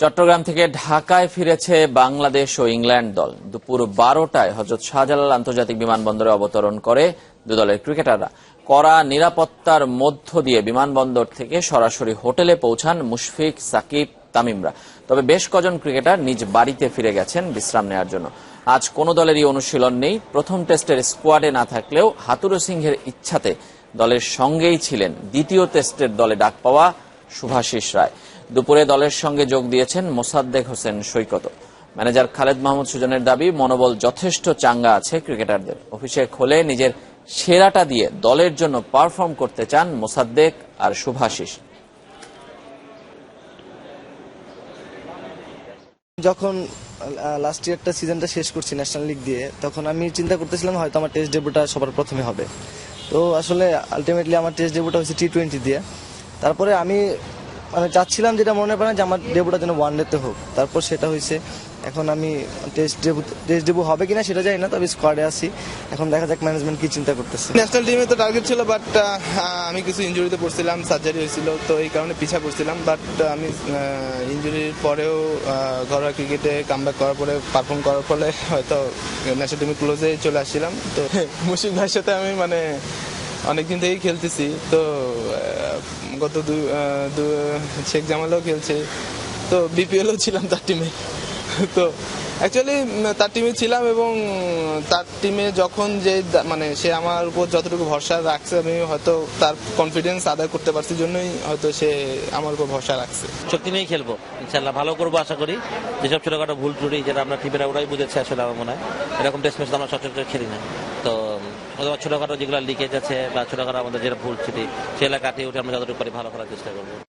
চট্টগ্রাম থেকে ঢাকায় ফিরেছে বাংলাদেশ ও ইংল্যান্ড দল। দুপুর বারোটায় হজরত শাহজালাল আন্তর্জাতিক বিমানবন্দরে অবতরণ করে দু দলের ক্রিকেটাররা। কড়া নিরাপত্তার মধ্য দিয়ে বিমানবন্দর থেকে সরাসরি হোটেলে পৌঁছান মুশফিক, সাকিব, তামিমরা। তবে বেশ কজন ক্রিকেটার নিজ বাড়িতে ফিরে গেছেন বিশ্রাম নেওয়ার জন্য। আজ কোনো দলেরই অনুশীলন নেই। প্রথম টেস্টের স্কোয়াডে না থাকলেও হাতুরু সিংহের ইচ্ছাতে দলের সঙ্গেই ছিলেন দ্বিতীয় টেস্টের দলে ডাক পাওয়া শুভাশিস রায়। দুপুরে দলের সঙ্গে যোগ দিয়েছেন মোসাদ্দেক হোসেন সৈকত। ম্যানেজার খালেদ মাহমুদ সুজনের দাবি, মনোবল যথেষ্ট চাঙ্গা আছে ক্রিকেটারদের। অফিসে খোলে নিজের সেরাটা দিয়ে দলের জন্য পারফর্ম করতে চান মোসাদ্দেক আর শুভাশিস। যখন লাস্ট ইয়ারটা সিজনটা শেষ করছি ন্যাশনাল লিগ দিয়ে, তখন আমি চিন্তা করতেছিলাম হয়তো আমার টেস্ট ডেবুটা সবার প্রথমে হবে। তো আসলে আলটিমেটলি আমার টেস্ট ডেবুটা হয়েছে টি টোয়েন্টি দিয়ে। তারপরে আমি মানে চাচ্ছিলাম যেটা মনে পড়ে যে আমার ডেবুটা যেন ওয়ান ডেতে হোক। তারপর সেটা হয়েছে। এখন আমি টেস্ট ডেবু টেস্ট ডেবু হবে কিনা সেটা জানি না তবে স্কোয়াডে আছি। এখন দেখা যাক ম্যানেজমেন্ট কি চিন্তা করতেছে। ন্যাশনাল টিমে তো টার্গেট ছিল বাট আমি কিছু ইনজুরিতে পড়ছিলাম সার্জারি হয়েছিল তো এই কারণে পিছা পড়ছিলাম। বাট আমি ইনজুরির পরেও ঘরোয়া ক্রিকেটে কামব্যাক করার পরে পারফর্ম করার ফলে হয়তো ন্যাশনাল টিমে ক্লোজে চলে আসছিলাম। তো মুশিক ভাইয়ের সাথে আমি মানে অনেকদিন থেকেই খেলতেছি। তো গত দু শেখ জামালও খেলছে। তো বিপিএলও ছিলাম তার টিমে তো অ্যাকচুয়ালি তার টিমে ছিলাম এবং তার টিমে যখন যে মানে সে আমার উপর যতটুকু ভরসা রাখছে, আমি হয়তো তার কনফিডেন্স আদায় করতে পারছি জন্যই হয়তো সে আমার উপর ভরসা রাখছে। শক্তি নিয়েই খেলব ইনশাল্লাহ ভালো করব, আশা করি। যেসব ছোটখাটো ভুল ত্রুটি, যেটা আমরা টিমেরা ওরাই বুঝেছে, আসলে আমার মনে হয়। এরকম টেস্ট ম্যাচ আমরা সচরাচর খেলি না। তো অথবা ছোটখাটো যেগুলো লিকেজ আছে বা ছোটখাটো আমাদের যেটা ভুল ছিল সেগুলো কাটিয়ে উঠে আমরা যতটুকু পারি ভালো করার চেষ্টা করব।